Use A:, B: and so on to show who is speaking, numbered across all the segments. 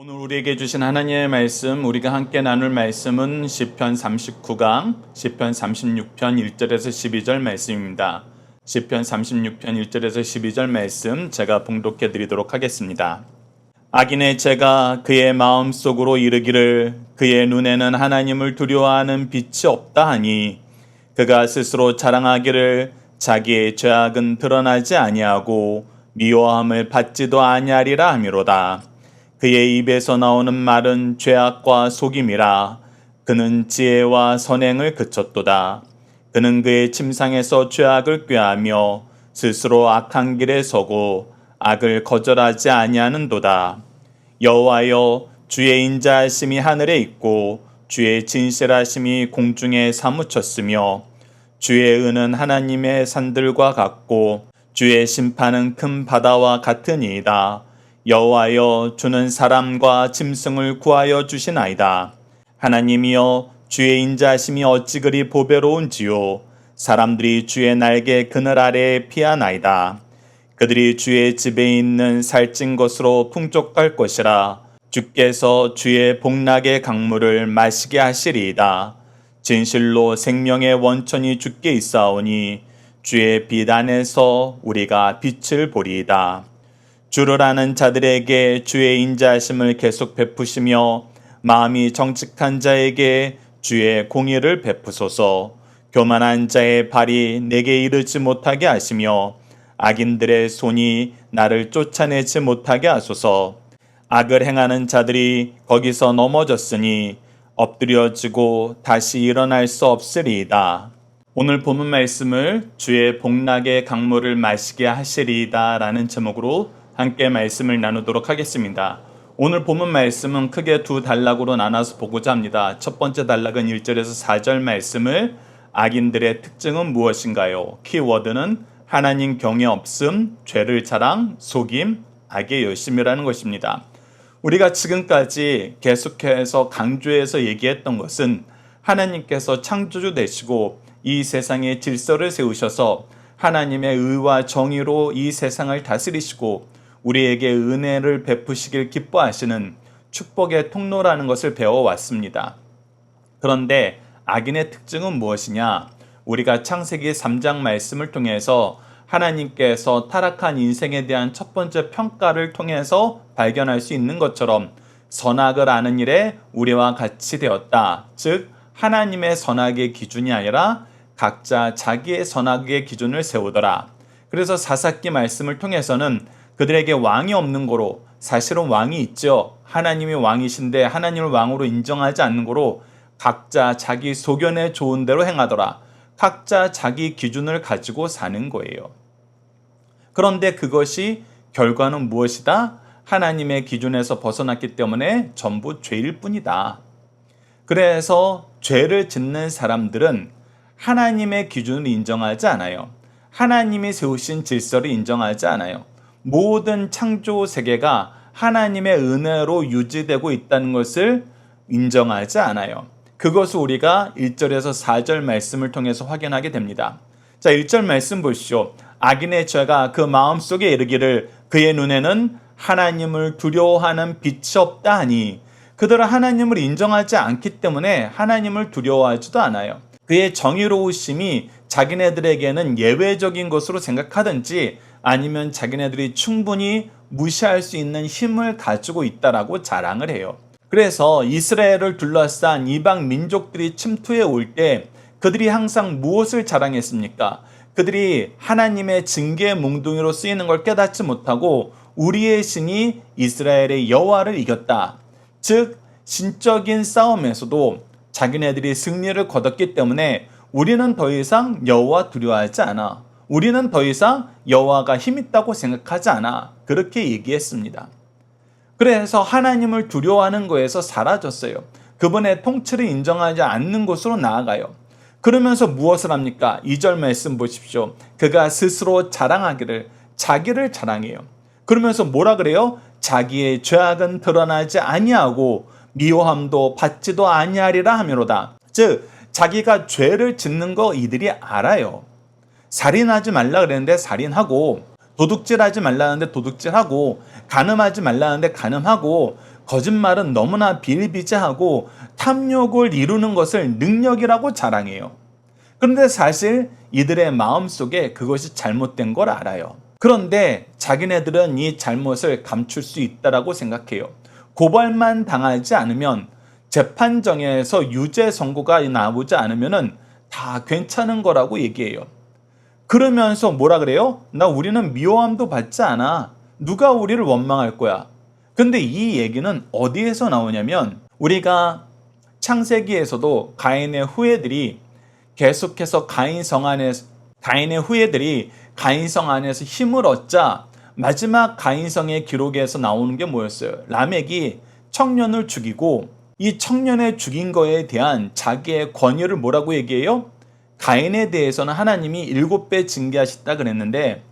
A: 오늘 우리에게 주신 하나님의 말씀, 우리가 함께 나눌 말씀은 시편 39강, 시편 36편 1절에서 12절 말씀입니다. 시편 36편 1절에서 12절 말씀 제가 봉독해 드리도록 하겠습니다. 악인의 죄가 그의 마음 속으로 이르기를 그의 눈에는 하나님을 두려워하는 빛이 없다 하니 그가 스스로 자랑하기를 자기의 죄악은 드러나지 아니하고 미워함을 받지도 아니하리라 하미로다. 그의 입에서 나오는 말은 죄악과 속임이라 그는 지혜와 선행을 그쳤도다. 그는 그의 침상에서 죄악을 꾀하며 스스로 악한 길에 서고 악을 거절하지 아니하는도다. 여호와여 주의 인자하심이 하늘에 있고 주의 진실하심이 공중에 사무쳤으며 주의 은은 하나님의 산들과 같고 주의 심판은 큰 바다와 같으니이다. 여호와여 주는 사람과 짐승을 구하여 주시나이다. 하나님이여 주의 인자심이 어찌 그리 보배로운지요. 사람들이 주의 날개 그늘 아래에 피하나이다. 그들이 주의 집에 있는 살찐 것으로 풍족할 것이라. 주께서 주의 복락의 강물을 마시게 하시리이다. 진실로 생명의 원천이 주께 있사오니 주의 빛 안에서 우리가 빛을 보리이다. 주를 아는 자들에게 주의 인자하심을 계속 베푸시며 마음이 정직한 자에게 주의 공의를 베푸소서 교만한 자의 발이 내게 이르지 못하게 하시며 악인들의 손이 나를 쫓아내지 못하게 하소서 악을 행하는 자들이 거기서 넘어졌으니 엎드려지고 다시 일어날 수 없으리이다. 오늘 본문 말씀을 주의 복락의 강물을 마시게 하시리이다 라는 제목으로 함께 말씀을 나누도록 하겠습니다. 오늘 본문 말씀은 크게 두 단락으로 나눠서 보고자 합니다. 첫 번째 단락은 1절에서 4절 말씀을 악인들의 특징은 무엇인가요? 키워드는 하나님 경외 없음, 죄를 자랑, 속임, 악의 열심이라는 것입니다. 우리가 지금까지 계속해서 강조해서 얘기했던 것은 하나님께서 창조주 되시고 이 세상의 질서를 세우셔서 하나님의 의와 정의로 이 세상을 다스리시고 우리에게 은혜를 베푸시길 기뻐하시는 축복의 통로라는 것을 배워왔습니다. 그런데 악인의 특징은 무엇이냐? 우리가 창세기 3장 말씀을 통해서 하나님께서 타락한 인생에 대한 첫 번째 평가를 통해서 발견할 수 있는 것처럼 선악을 아는 일에 우리와 같이 되었다. 즉, 하나님의 선악의 기준이 아니라 각자 자기의 선악의 기준을 세우더라. 그래서 사사기 말씀을 통해서는 그들에게 왕이 없는 거로 사실은 왕이 있죠. 하나님이 왕이신데 하나님을 왕으로 인정하지 않는 거로 각자 자기 소견에 좋은 대로 행하더라. 각자 자기 기준을 가지고 사는 거예요. 그런데 그것이 결과는 무엇이다? 하나님의 기준에서 벗어났기 때문에 전부 죄일 뿐이다. 그래서 죄를 짓는 사람들은 하나님의 기준을 인정하지 않아요. 하나님이 세우신 질서를 인정하지 않아요. 모든 창조 세계가 하나님의 은혜로 유지되고 있다는 것을 인정하지 않아요. 그것을 우리가 1절에서 4절 말씀을 통해서 확인하게 됩니다. 자, 1절 말씀 보시죠. 악인의 죄가 그 마음 속에 이르기를 그의 눈에는 하나님을 두려워하는 빛이 없다 하니 그들은 하나님을 인정하지 않기 때문에 하나님을 두려워하지도 않아요. 그의 정의로우심이 자기네들에게는 예외적인 것으로 생각하든지 아니면 자기네들이 충분히 무시할 수 있는 힘을 가지고 있다라고 자랑을 해요. 그래서 이스라엘을 둘러싼 이방 민족들이 침투해 올 때 그들이 항상 무엇을 자랑했습니까? 그들이 하나님의 징계 몽둥이로 쓰이는 걸 깨닫지 못하고 우리의 신이 이스라엘의 여호와를 이겼다. 즉 신적인 싸움에서도 자기네들이 승리를 거뒀기 때문에 우리는 더 이상 여호와 두려워하지 않아. 우리는 더 이상 여호와가 힘있다고 생각하지 않아. 그렇게 얘기했습니다. 그래서 하나님을 두려워하는 거에서 사라졌어요. 그분의 통치를 인정하지 않는 곳으로 나아가요. 그러면서 무엇을 합니까? 2절 말씀 보십시오. 그가 스스로 자랑하기를 자기를 자랑해요. 그러면서 뭐라 그래요? 자기의 죄악은 드러나지 아니하고 미워함도 받지도 아니하리라 하미로다. 즉 자기가 죄를 짓는 거 이들이 알아요. 살인하지 말라 그랬는데 살인하고 도둑질하지 말라는데 도둑질하고 간음하지 말라는데 간음하고 거짓말은 너무나 비일비재하고 탐욕을 이루는 것을 능력이라고 자랑해요. 그런데 사실 이들의 마음 속에 그것이 잘못된 걸 알아요. 그런데 자기네들은 이 잘못을 감출 수 있다라고 생각해요. 고발만 당하지 않으면 재판정에서 유죄 선고가 나오지 않으면은 다 괜찮은 거라고 얘기해요. 그러면서 뭐라 그래요? 나 우리는 미워함도 받지 않아. 누가 우리를 원망할 거야? 근데 이 얘기는 어디에서 나오냐면 우리가 창세기에서도 가인의 후예들이 계속해서 가인성 안에서 가인의 후예들이 가인성 안에서 힘을 얻자 마지막 가인성의 기록에서 나오는 게 뭐였어요? 라멕이 청년을 죽이고 이 청년의 죽인 거에 대한 자기의 권유를 뭐라고 얘기해요? 가인에 대해서는 하나님이 일곱 배 징계하셨다 그랬는데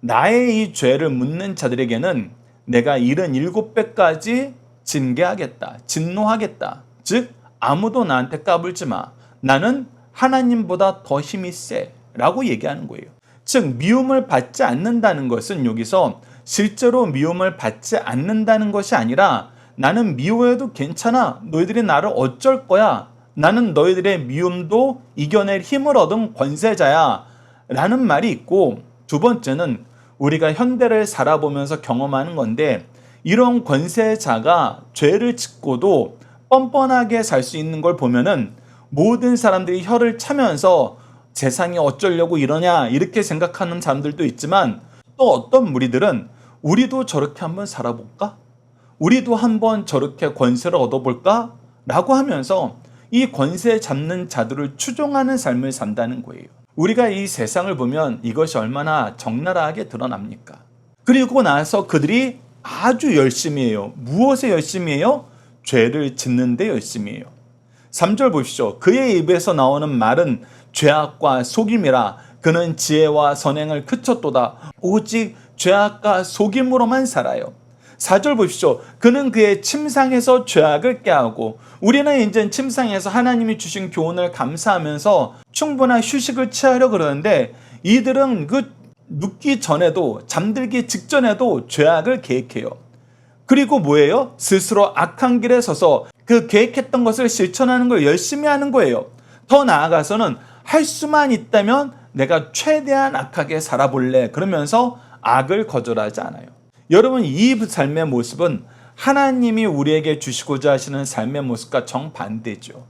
A: 나의 이 죄를 묻는 자들에게는 내가 일은 일곱 배까지 징계하겠다. 진노하겠다. 즉 아무도 나한테 까불지 마. 나는 하나님보다 더 힘이 세. 라고 얘기하는 거예요. 즉 미움을 받지 않는다는 것은 여기서 실제로 미움을 받지 않는다는 것이 아니라 나는 미워해도 괜찮아. 너희들이 나를 어쩔 거야. 나는 너희들의 미움도 이겨낼 힘을 얻은 권세자야. 라는 말이 있고 두 번째는 우리가 현대를 살아보면서 경험하는 건데 이런 권세자가 죄를 짓고도 뻔뻔하게 살 수 있는 걸 보면은 모든 사람들이 혀를 차면서 세상이 어쩌려고 이러냐 이렇게 생각하는 사람들도 있지만 또 어떤 무리들은 우리도 저렇게 한번 살아볼까? 우리도 한번 저렇게 권세를 얻어볼까? 라고 하면서 이 권세 잡는 자들을 추종하는 삶을 산다는 거예요. 우리가 이 세상을 보면 이것이 얼마나 적나라하게 드러납니까? 그리고 나서 그들이 아주 열심히 해요. 무엇에 열심히 해요? 죄를 짓는데 열심히 해요. 3절 보십시오. 그의 입에서 나오는 말은 죄악과 속임이라 그는 지혜와 선행을 그쳤도다. 오직 죄악과 속임으로만 살아요. 4절 보십시오. 그는 그의 침상에서 죄악을 깨하고 우리는 이제 침상에서 하나님이 주신 교훈을 감사하면서 충분한 휴식을 취하려 그러는데 이들은 그 눕기 전에도 잠들기 직전에도 죄악을 계획해요. 그리고 뭐예요? 스스로 악한 길에 서서 그 계획했던 것을 실천하는 걸 열심히 하는 거예요. 더 나아가서는 할 수만 있다면 내가 최대한 악하게 살아볼래. 그러면서 악을 거절하지 않아요. 여러분, 이 삶의 모습은 하나님이 우리에게 주시고자 하시는 삶의 모습과 정반대죠.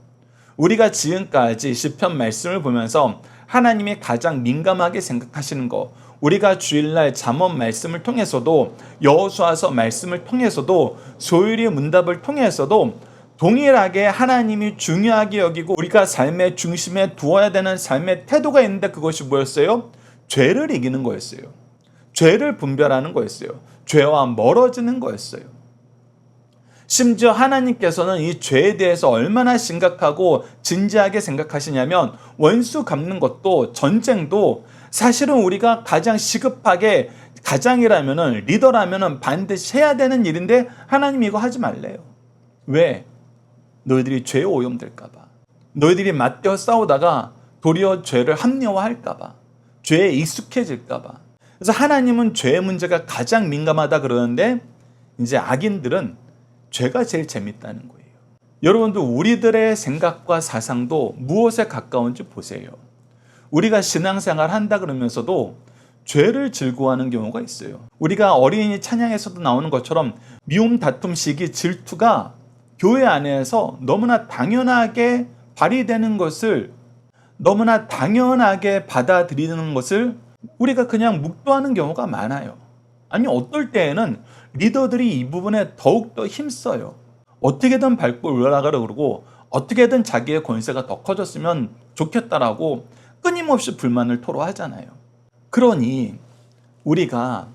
A: 우리가 지금까지 시편 말씀을 보면서 하나님이 가장 민감하게 생각하시는 거, 우리가 주일날 잠언 말씀을 통해서도 여호수아서 말씀을 통해서도 소율이 문답을 통해서도 동일하게 하나님이 중요하게 여기고 우리가 삶의 중심에 두어야 되는 삶의 태도가 있는데 그것이 뭐였어요? 죄를 이기는 거였어요. 죄를 분별하는 거였어요. 죄와 멀어지는 거였어요. 심지어 하나님께서는 이 죄에 대해서 얼마나 심각하고 진지하게 생각하시냐면 원수 갚는 것도 전쟁도 사실은 우리가 가장 시급하게 가장이라면은 리더라면은 반드시 해야 되는 일인데 하나님 이거 하지 말래요. 왜? 너희들이 죄에 오염될까봐. 너희들이 맞대어 싸우다가 도리어 죄를 합리화할까봐. 죄에 익숙해질까봐. 그래서 하나님은 죄 문제가 가장 민감하다 그러는데 이제 악인들은 죄가 제일 재밌다는 거예요. 여러분도 우리들의 생각과 사상도 무엇에 가까운지 보세요. 우리가 신앙생활 한다 그러면서도 죄를 즐거워하는 경우가 있어요. 우리가 어린이 찬양에서도 나오는 것처럼 미움, 다툼, 시기, 질투가 교회 안에서 너무나 당연하게 발휘되는 것을 너무나 당연하게 받아들이는 것을 우리가 그냥 묵도하는 경우가 많아요. 아니 어떨 때에는 리더들이 이 부분에 더욱더 힘써요. 어떻게든 밟고 올라가려고 그러고 어떻게든 자기의 권세가 더 커졌으면 좋겠다라고 끊임없이 불만을 토로하잖아요. 그러니 우리가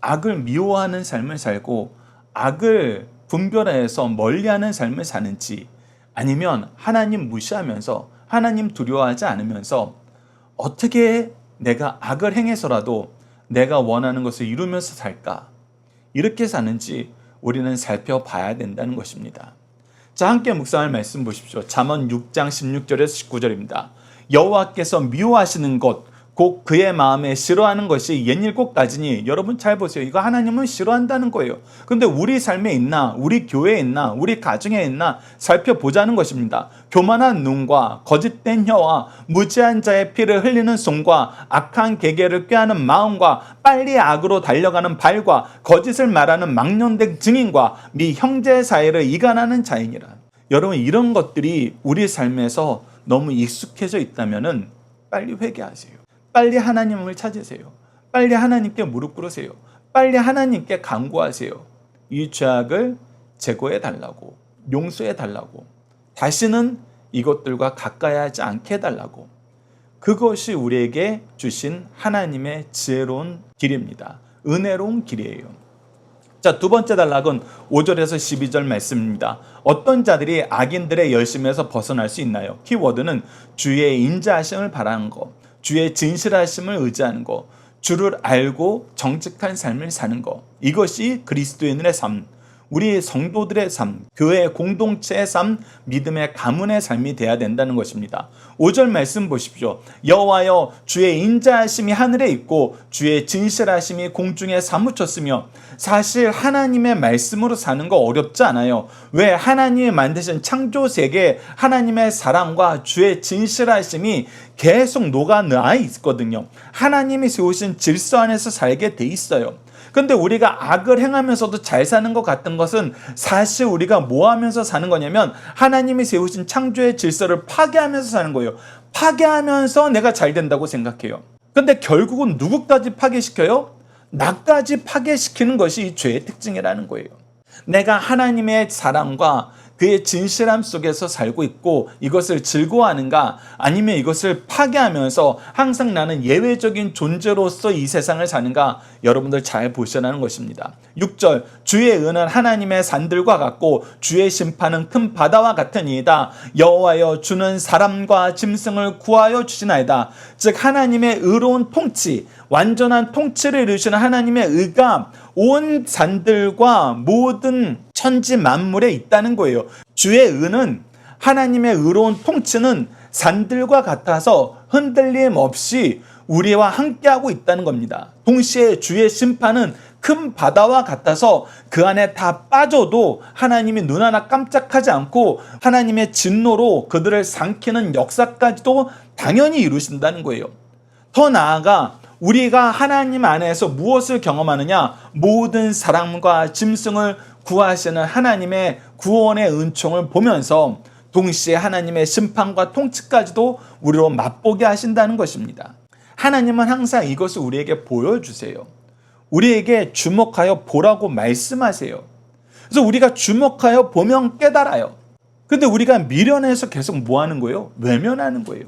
A: 악을 미워하는 삶을 살고 악을 분별해서 멀리하는 삶을 사는지 아니면 하나님 무시하면서 하나님 두려워하지 않으면서 어떻게 내가 악을 행해서라도 내가 원하는 것을 이루면서 살까? 이렇게 사는지 우리는 살펴봐야 된다는 것입니다. 자, 함께 묵상할 말씀 보십시오. 잠언 6장 16절에서 19절입니다. 여호와께서 미워하시는 것, 곧 그의 마음에 싫어하는 것이 옛일 꼭 가지니 여러분 잘 보세요. 이거 하나님은 싫어한다는 거예요. 근데 우리 삶에 있나, 우리 교회에 있나, 우리 가정에 있나 살펴보자는 것입니다. 교만한 눈과 거짓된 혀와 무지한 자의 피를 흘리는 손과 악한 계계를 꾀하는 마음과 빨리 악으로 달려가는 발과 거짓을 말하는 망령된 증인과 미 형제 사이를 이간하는 자이니라. 여러분 이런 것들이 우리 삶에서 너무 익숙해져 있다면은 빨리 회개하세요. 빨리 하나님을 찾으세요. 빨리 하나님께 무릎 꿇으세요. 빨리 하나님께 간구하세요. 이 죄악을 제거해 달라고, 용서해 달라고, 다시는 이것들과 가까이 하지 않게 해달라고. 그것이 우리에게 주신 하나님의 지혜로운 길입니다. 은혜로운 길이에요. 자, 두 번째 단락은 5절에서 12절 말씀입니다. 어떤 자들이 악인들의 열심에서 벗어날 수 있나요? 키워드는 주의 인자하심을 바라는 것, 주의 진실하심을 의지하는 것, 주를 알고 정직한 삶을 사는 것. 이것이 그리스도인의 삶, 우리 성도들의 삶, 교회 공동체의 삶, 믿음의 가문의 삶이 돼야 된다는 것입니다. 5절 말씀 보십시오. 여호와여 주의 인자하심이 하늘에 있고 주의 진실하심이 공중에 사무쳤으며 사실 하나님의 말씀으로 사는 거 어렵지 않아요. 왜 하나님이 만드신 창조 세계 하나님의 사랑과 주의 진실하심이 계속 녹아나 있거든요. 하나님이 세우신 질서 안에서 살게 돼 있어요. 근데 우리가 악을 행하면서도 잘 사는 것 같은 것은 사실 우리가 뭐 하면서 사는 거냐면 하나님이 세우신 창조의 질서를 파괴하면서 사는 거예요. 파괴하면서 내가 잘 된다고 생각해요. 근데 결국은 누구까지 파괴시켜요? 나까지 파괴시키는 것이 이 죄의 특징이라는 거예요. 내가 하나님의 사랑과 그의 진실함 속에서 살고 있고 이것을 즐거워하는가 아니면 이것을 파괴하면서 항상 나는 예외적인 존재로서 이 세상을 사는가 여러분들 잘 보시라는 것입니다. 6절 주의 은은 하나님의 산들과 같고 주의 심판은 큰 바다와 같으니이다. 여호와여 주는 사람과 짐승을 구하여 주시나이다. 즉 하나님의 의로운 통치 완전한 통치를 이루시는 하나님의 의가 온 산들과 모든 천지 만물에 있다는 거예요. 주의 의는 하나님의 의로운 통치는 산들과 같아서 흔들림 없이 우리와 함께하고 있다는 겁니다. 동시에 주의 심판은 큰 바다와 같아서 그 안에 다 빠져도 하나님이 눈 하나 깜짝하지 않고 하나님의 진노로 그들을 삼키는 역사까지도 당연히 이루신다는 거예요. 더 나아가 우리가 하나님 안에서 무엇을 경험하느냐? 모든 사람과 짐승을 구하시는 하나님의 구원의 은총을 보면서 동시에 하나님의 심판과 통치까지도 우리로 맛보게 하신다는 것입니다. 하나님은 항상 이것을 우리에게 보여주세요. 우리에게 주목하여 보라고 말씀하세요. 그래서 우리가 주목하여 보면 깨달아요. 근데 우리가 미련해서 계속 뭐 하는 거예요? 외면하는 거예요.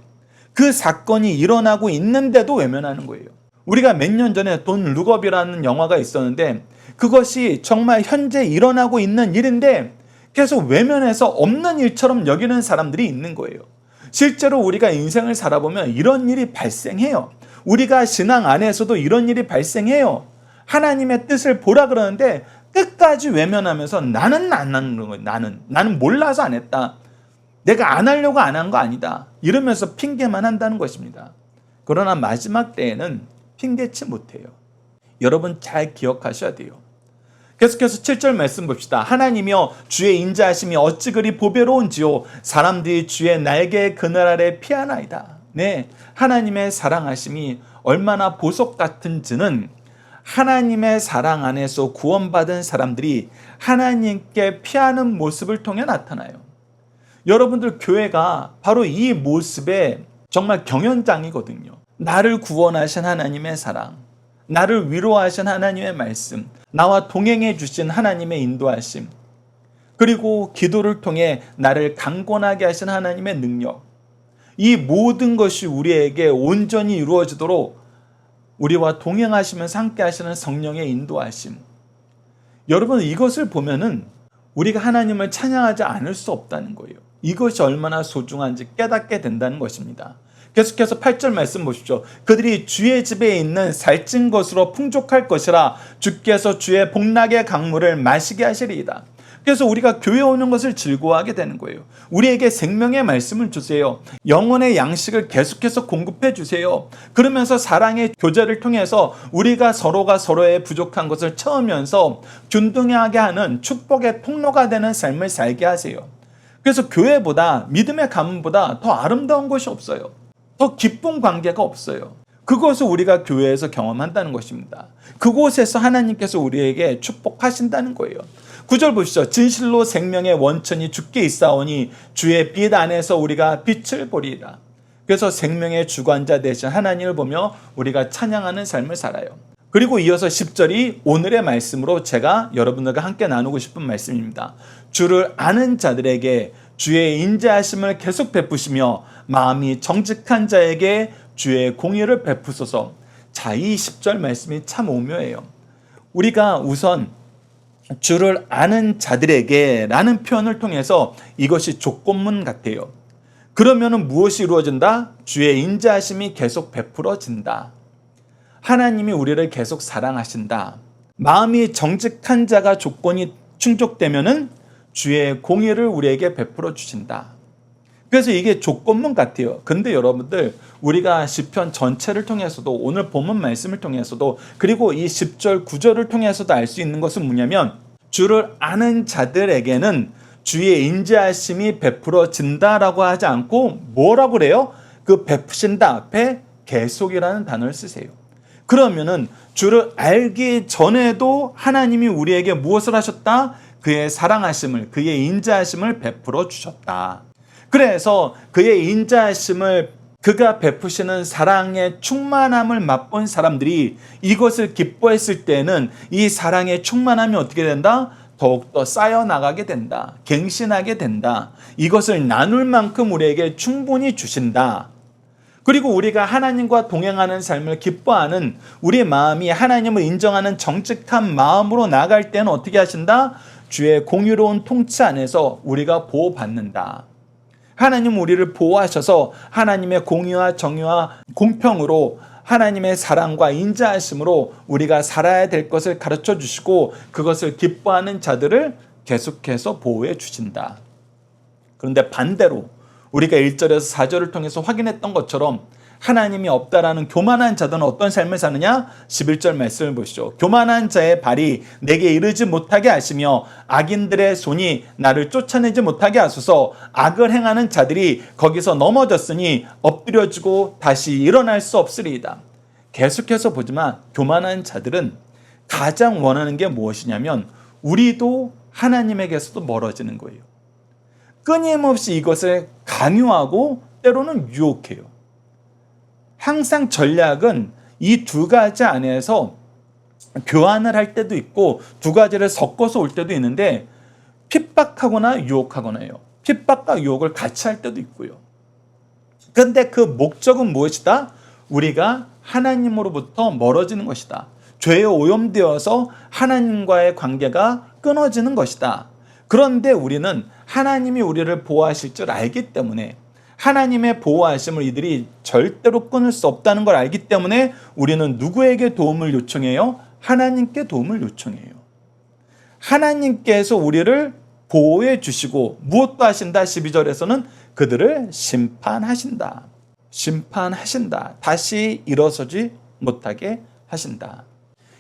A: 그 사건이 일어나고 있는데도 외면하는 거예요. 우리가 몇 년 전에 돈 룩업이라는 영화가 있었는데 그것이 정말 현재 일어나고 있는 일인데 계속 외면해서 없는 일처럼 여기는 사람들이 있는 거예요. 실제로 우리가 인생을 살아보면 이런 일이 발생해요. 우리가 신앙 안에서도 이런 일이 발생해요. 하나님의 뜻을 보라 그러는데 끝까지 외면하면서 나는 안 하는 거예요. 나는 나는 몰라서 안 했다. 내가 안 하려고 안 한 거 아니다. 이러면서 핑계만 한다는 것입니다. 그러나 마지막 때에는 핑계치 못해요. 여러분 잘 기억하셔야 돼요. 계속해서 7절 말씀 봅시다. 하나님이여 주의 인자하심이 어찌 그리 보배로운지요 사람들이 주의 날개의 그늘 아래 피하나이다. 네, 하나님의 사랑하심이 얼마나 보석 같은지는 하나님의 사랑 안에서 구원받은 사람들이 하나님께 피하는 모습을 통해 나타나요. 여러분들 교회가 바로 이 모습의 정말 경연장이거든요. 나를 구원하신 하나님의 사랑, 나를 위로하신 하나님의 말씀, 나와 동행해 주신 하나님의 인도하심, 그리고 기도를 통해 나를 강권하게 하신 하나님의 능력, 이 모든 것이 우리에게 온전히 이루어지도록 우리와 동행하시면서 함께 하시는 성령의 인도하심. 여러분 이것을 보면은 우리가 하나님을 찬양하지 않을 수 없다는 거예요. 이것이 얼마나 소중한지 깨닫게 된다는 것입니다. 계속해서 8절 말씀 보십시오. 그들이 주의 집에 있는 살찐 것으로 풍족할 것이라 주께서 주의 복락의 강물을 마시게 하시리이다. 그래서 우리가 교회 오는 것을 즐거워하게 되는 거예요. 우리에게 생명의 말씀을 주세요. 영혼의 양식을 계속해서 공급해 주세요. 그러면서 사랑의 교제를 통해서 우리가 서로가 서로의 부족한 것을 채우면서 균등하게 하는 축복의 통로가 되는 삶을 살게 하세요. 그래서 교회보다 믿음의 가문보다 더 아름다운 것이 없어요. 더 기쁜 관계가 없어요. 그것을 우리가 교회에서 경험한다는 것입니다. 그곳에서 하나님께서 우리에게 축복하신다는 거예요. 구절 보시죠. 진실로 생명의 원천이 주께 있사오니 주의 빛 안에서 우리가 빛을 보리라. 그래서 생명의 주관자 되신 하나님을 보며 우리가 찬양하는 삶을 살아요. 그리고 이어서 10절이 오늘의 말씀으로 제가 여러분들과 함께 나누고 싶은 말씀입니다. 주를 아는 자들에게 주의 인자하심을 계속 베푸시며 마음이 정직한 자에게 주의 공의를 베푸소서. 자, 이 10절 말씀이 참 오묘해요. 우리가 우선 주를 아는 자들에게 라는 표현을 통해서 이것이 조건문 같아요. 그러면 무엇이 이루어진다? 주의 인자하심이 계속 베풀어진다. 하나님이 우리를 계속 사랑하신다. 마음이 정직한 자가 조건이 충족되면은 주의 공의를 우리에게 베풀어 주신다. 그래서 이게 조건문 같아요. 근데 여러분들 우리가 시편 전체를 통해서도 오늘 본문 말씀을 통해서도 그리고 이 10절 9절을 통해서도 알 수 있는 것은 뭐냐면 주를 아는 자들에게는 주의 인자하심이 베풀어진다라고 하지 않고 뭐라고 그래요? 그 베푸신다 앞에 계속이라는 단어를 쓰세요. 그러면은 주를 알기 전에도 하나님이 우리에게 무엇을 하셨다? 그의 사랑하심을, 그의 인자하심을 베풀어 주셨다. 그래서 그의 인자하심을 그가 베푸시는 사랑의 충만함을 맛본 사람들이 이것을 기뻐했을 때는 이 사랑의 충만함이 어떻게 된다? 더욱더 쌓여 나가게 된다. 갱신하게 된다. 이것을 나눌 만큼 우리에게 충분히 주신다. 그리고 우리가 하나님과 동행하는 삶을 기뻐하는 우리 마음이 하나님을 인정하는 정직한 마음으로 나갈 때는 어떻게 하신다? 주의 공유로운 통치 안에서 우리가 보호받는다. 하나님 우리를 보호하셔서 하나님의 공의와 정의와 공평으로 하나님의 사랑과 인자하심으로 우리가 살아야 될 것을 가르쳐 주시고 그것을 기뻐하는 자들을 계속해서 보호해 주신다. 그런데 반대로 우리가 1절에서 4절을 통해서 확인했던 것처럼 하나님이 없다라는 교만한 자들은 어떤 삶을 사느냐? 11절 말씀을 보시죠. 교만한 자의 발이 내게 이르지 못하게 하시며 악인들의 손이 나를 쫓아내지 못하게 하소서 악을 행하는 자들이 거기서 넘어졌으니 엎드려지고 다시 일어날 수 없으리이다. 계속해서 보지만 교만한 자들은 가장 원하는 게 무엇이냐면 우리도 하나님에게서도 멀어지는 거예요. 끊임없이 이것을 강요하고 때로는 유혹해요. 항상 전략은 이 두 가지 안에서 교환을 할 때도 있고 두 가지를 섞어서 올 때도 있는데 핍박하거나 유혹하거나요. 핍박과 유혹을 같이 할 때도 있고요. 그런데 그 목적은 무엇이다? 우리가 하나님으로부터 멀어지는 것이다. 죄에 오염되어서 하나님과의 관계가 끊어지는 것이다. 그런데 우리는 하나님이 우리를 보호하실 줄 알기 때문에 하나님의 보호하심을 이들이 절대로 끊을 수 없다는 걸 알기 때문에 우리는 누구에게 도움을 요청해요? 하나님께 도움을 요청해요. 하나님께서 우리를 보호해 주시고 무엇도 하신다 12절에서는 그들을 심판하신다. 심판하신다. 다시 일어서지 못하게 하신다.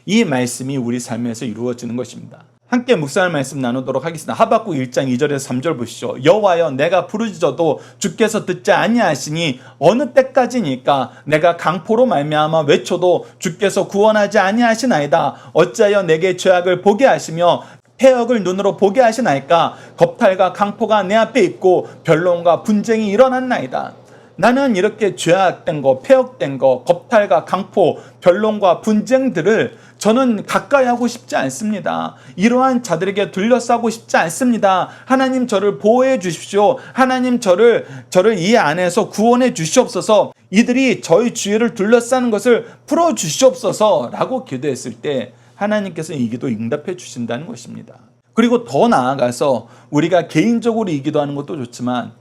A: 이 말씀이 우리 삶에서 이루어지는 것입니다. 함께 묵상할 말씀 나누도록 하겠습니다. 하박국 1장 2절에서 3절 보시죠. 여호와여 내가 부르짖어도 주께서 듣지 아니하시니 어느 때까지니까 내가 강포로 말미암아 외쳐도 주께서 구원하지 아니하시나이다. 어찌하여 내게 죄악을 보게 하시며 폐역을 눈으로 보게 하시나이까 겁탈과 강포가 내 앞에 있고 변론과 분쟁이 일어났나이다. 나는 이렇게 죄악된 거, 폐역된 거, 겁탈과 강포, 변론과 분쟁들을 저는 가까이 하고 싶지 않습니다. 이러한 자들에게 둘러싸고 싶지 않습니다. 하나님 저를 보호해 주십시오. 하나님 저를 저를 이 안에서 구원해 주시옵소서. 이들이 저희 주위를 둘러싸는 것을 풀어 주시옵소서라고 기도했을 때 하나님께서 이 기도 응답해 주신다는 것입니다. 그리고 더 나아가서 우리가 개인적으로 이 기도하는 것도 좋지만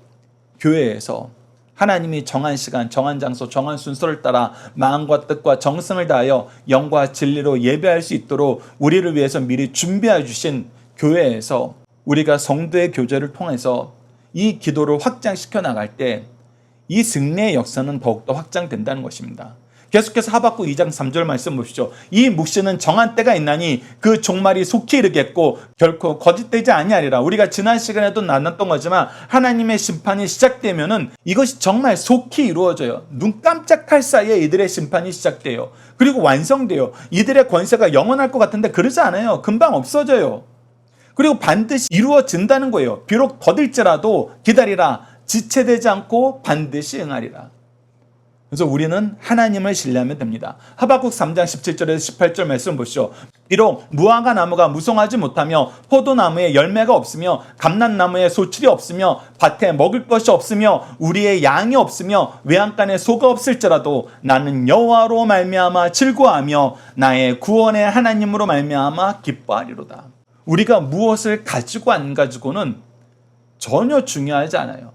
A: 교회에서 하나님이 정한 시간, 정한 장소, 정한 순서를 따라 마음과 뜻과 정성을 다하여 영과 진리로 예배할 수 있도록 우리를 위해서 미리 준비해 주신 교회에서 우리가 성도의 교제를 통해서 이 기도를 확장시켜 나갈 때 이 승리의 역사는 더욱더 확장된다는 것입니다. 계속해서 하박국 2장 3절 말씀 보시죠. 이 묵시는 정한 때가 있나니 그 종말이 속히 이르겠고 결코 거짓되지 아니하리라. 우리가 지난 시간에도 나눴던 거지만 하나님의 심판이 시작되면은 이것이 정말 속히 이루어져요. 눈 깜짝할 사이에 이들의 심판이 시작돼요. 그리고 완성돼요. 이들의 권세가 영원할 것 같은데 그러지 않아요. 금방 없어져요. 그리고 반드시 이루어진다는 거예요. 비록 더딜지라도 기다리라. 지체되지 않고 반드시 응하리라. 그래서 우리는 하나님을 신뢰하면 됩니다. 하박국 3장 17절에서 18절 말씀 보시죠. 비록 무화과 나무가 무성하지 못하며 포도나무에 열매가 없으며 감난나무에 소출이 없으며 밭에 먹을 것이 없으며 우리의 양이 없으며 외양간에 소가 없을지라도 나는 여호와로 말미암아 즐거워하며 나의 구원의 하나님으로 말미암아 기뻐하리로다. 우리가 무엇을 가지고 안 가지고는 전혀 중요하지 않아요.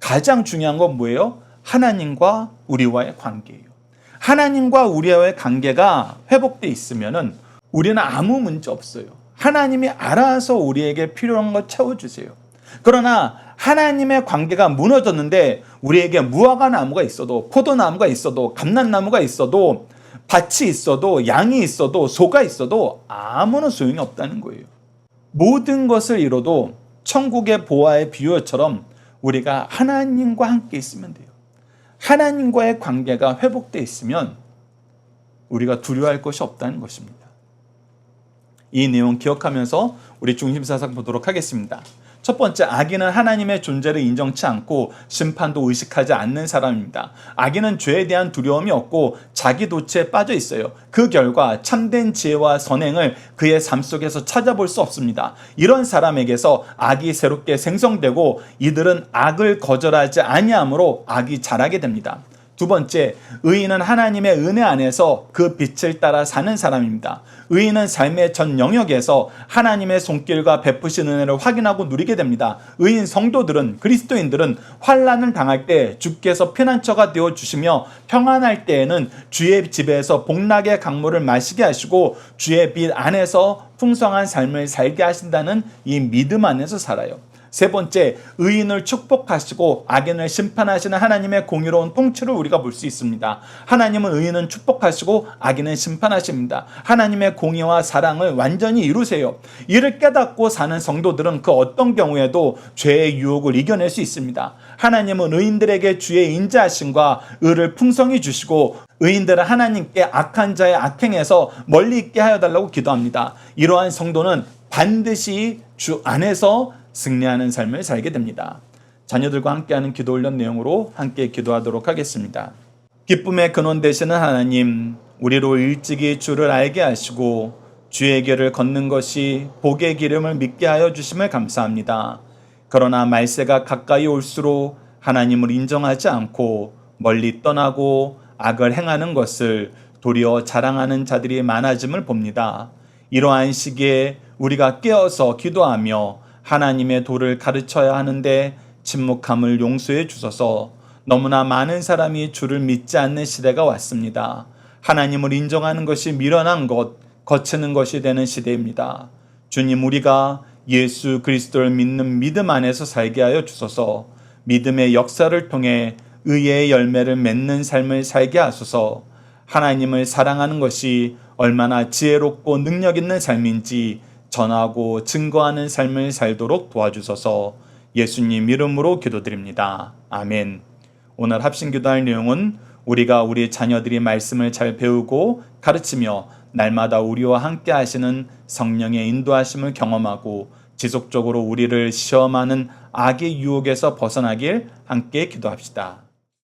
A: 가장 중요한 건 뭐예요? 하나님과 우리와의 관계예요. 하나님과 우리와의 관계가 회복돼 있으면은 우리는 아무 문제 없어요. 하나님이 알아서 우리에게 필요한 거 채워주세요. 그러나 하나님의 관계가 무너졌는데 우리에게 무화과 나무가 있어도 포도나무가 있어도 감난나무가 있어도 밭이 있어도 양이 있어도 소가 있어도 아무런 소용이 없다는 거예요. 모든 것을 이뤄도 천국의 보화의 비유처럼 우리가 하나님과 함께 있으면 돼요. 하나님과의 관계가 회복되어 있으면 우리가 두려워할 것이 없다는 것입니다. 이 내용 기억하면서 우리 중심사상 보도록 하겠습니다. 첫 번째, 악인은 하나님의 존재를 인정치 않고 심판도 의식하지 않는 사람입니다. 악인은 죄에 대한 두려움이 없고 자기 도취에 빠져 있어요. 그 결과 참된 지혜와 선행을 그의 삶 속에서 찾아볼 수 없습니다. 이런 사람에게서 악이 새롭게 생성되고 이들은 악을 거절하지 아니하므로 악이 자라게 됩니다. 두 번째, 의인은 하나님의 은혜 안에서 그 빛을 따라 사는 사람입니다. 의인은 삶의 전 영역에서 하나님의 손길과 베푸신 은혜를 확인하고 누리게 됩니다. 의인 성도들은 그리스도인들은 환란을 당할 때 주께서 피난처가 되어 주시며 평안할 때에는 주의 집에서 복락의 강물을 마시게 하시고 주의 빛 안에서 풍성한 삶을 살게 하신다는 이 믿음 안에서 살아요. 세 번째, 의인을 축복하시고 악인을 심판하시는 하나님의 공의로운 통치를 우리가 볼 수 있습니다. 하나님은 의인은 축복하시고 악인은 심판하십니다. 하나님의 공의와 사랑을 완전히 이루세요. 이를 깨닫고 사는 성도들은 그 어떤 경우에도 죄의 유혹을 이겨낼 수 있습니다. 하나님은 의인들에게 주의 인자하심과 의를 풍성히 주시고 의인들은 하나님께 악한 자의 악행에서 멀리 있게 하여 달라고 기도합니다. 이러한 성도는 반드시 주 안에서 승리하는 삶을 살게 됩니다. 자녀들과 함께하는 기도 훈련 내용으로 함께 기도하도록 하겠습니다. 기쁨의 근원 되시는 하나님, 우리로 일찍이 주를 알게 하시고 주의 길을 걷는 것이 복의 기름을 믿게 하여 주심을 감사합니다. 그러나 말세가 가까이 올수록 하나님을 인정하지 않고 멀리 떠나고 악을 행하는 것을 도리어 자랑하는 자들이 많아짐을 봅니다. 이러한 시기에 우리가 깨어서 기도하며 하나님의 도를 가르쳐야 하는데 침묵함을 용서해 주소서 너무나 많은 사람이 주를 믿지 않는 시대가 왔습니다. 하나님을 인정하는 것이 미련한 것, 거치는 것이 되는 시대입니다. 주님, 우리가 예수 그리스도를 믿는 믿음 안에서 살게 하여 주소서 믿음의 역사를 통해 의의 열매를 맺는 삶을 살게 하소서 하나님을 사랑하는 것이 얼마나 지혜롭고 능력 있는 삶인지 전하고 증거하는 삶을 살도록 도와주소서 예수님 이름으로 기도드립니다. 아멘. 오늘 합심 기도할 내용은 우리가 우리 자녀들이 말씀을 잘 배우고 가르치며 날마다 우리와 함께 하시는 성령의 인도하심을 경험하고 지속적으로 우리를 시험하는 악의 유혹에서 벗어나길 함께 기도합시다.